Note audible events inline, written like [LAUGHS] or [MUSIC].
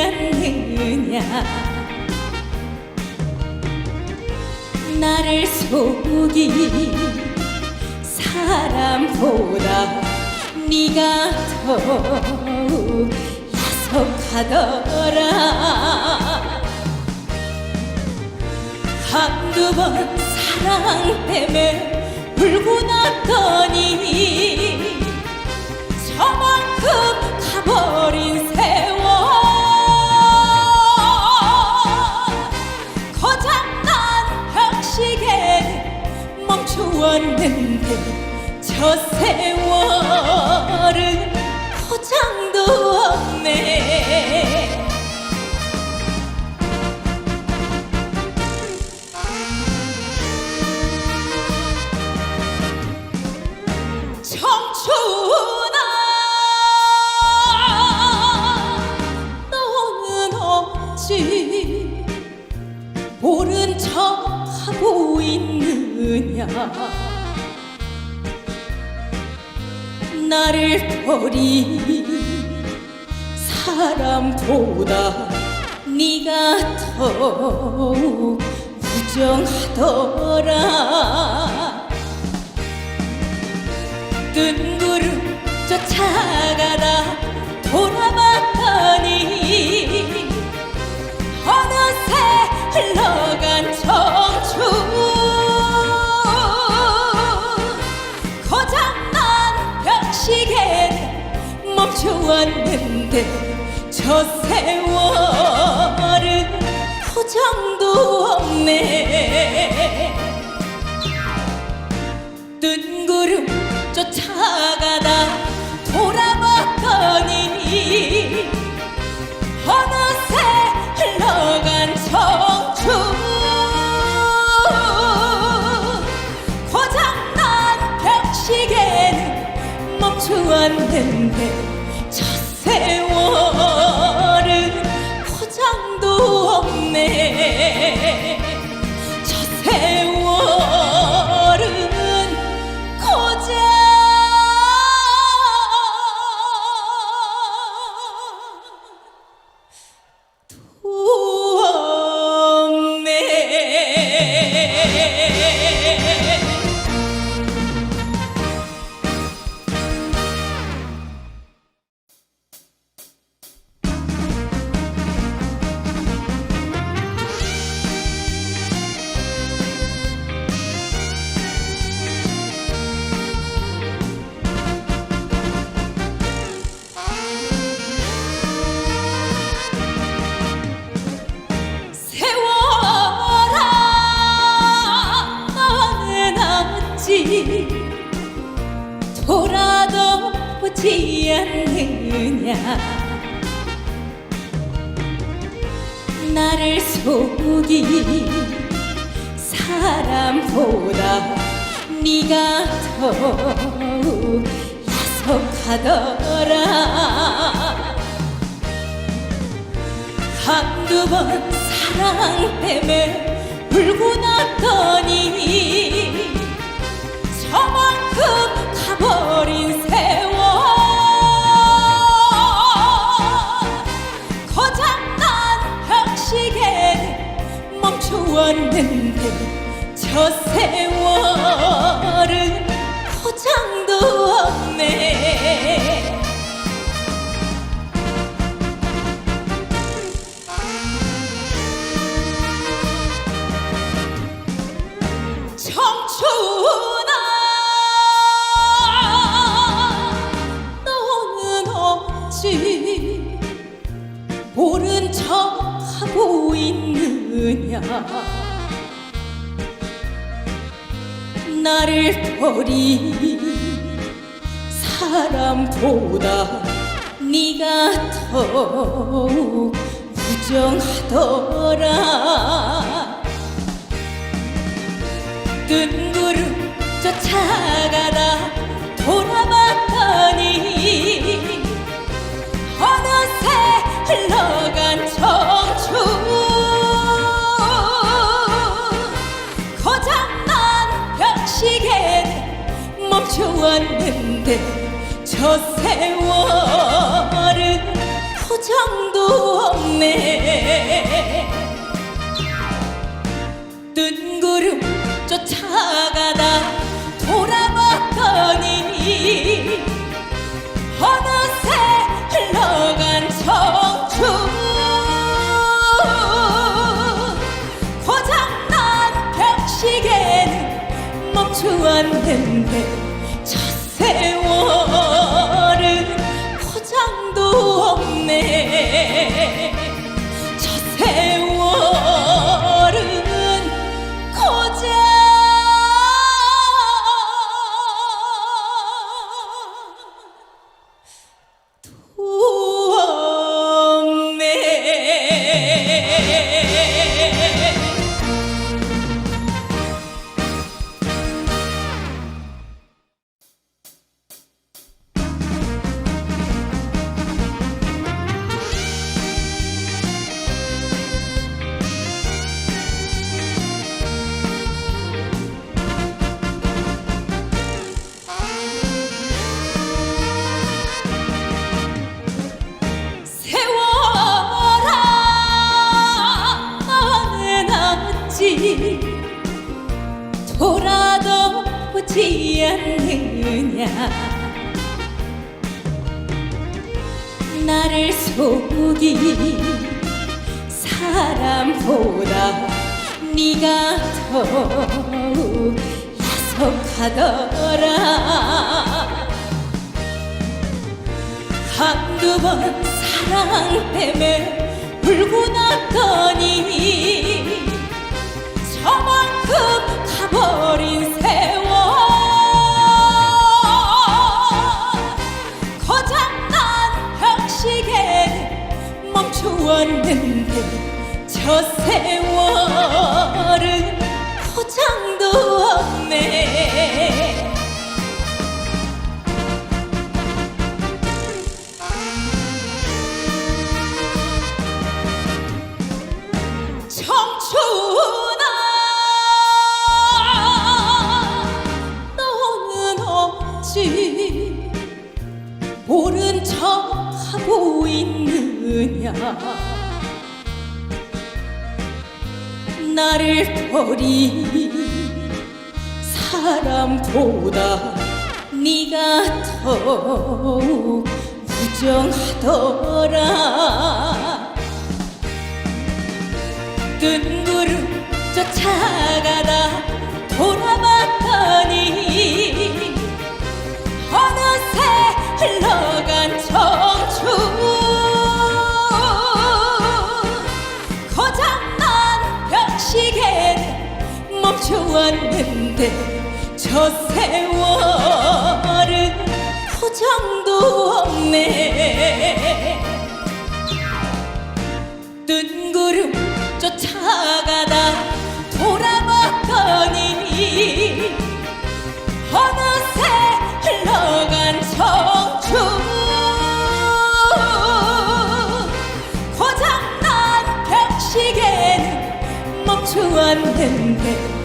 않느냐? 나를 속이 사람보다 네가 더욱 야속하더라. 한두 번 사랑 때문에 울고 났더니 세월은 고장도 없네. 청춘아 너는 어찌 모른 척하고 있느냐 나를 버린 사람보다 네가 더욱 부정하더라. 뜬구름 쫓아가다 시계는 멈춰왔는데 저 세월은 고장도 없네. 뜬구름 쫓아가다 멈 보지 않느냐? 나를 속이 사람보다 네가 더욱 야속하더라. 한두 번 사랑 때문에 울고 났더니 저만큼 왔는데 저 세월은 고장도 없네 [LAUGHS] 나를 버린 사람보다 네가 더욱 부정하더라. 뜬구름 쫓아가다 돌아봤더니 저 세월은 고장도 없네. 뜬 구름 쫓아가다 돌아봤더니 어느새 흘러간 청춘. 멈추었는데 저 세월 은 오지 않느냐? 나를 속이 사람보다 네가 더욱 야속하더라. 한두 번 사랑 때문에 울고 났더니 저만큼 척하고 있느냐? 나를 버린 사람보다 네가 더욱 무정하더라. 뜬 구름 쫓아가다 돌아봤더니 어느새 흘러 멈추었는데 저 세월은 고장도 없네. 뜬구름 쫓아가다 돌아봤더니 어느새 흘러간 청춘. 고장난 벽시계는 멈추었는데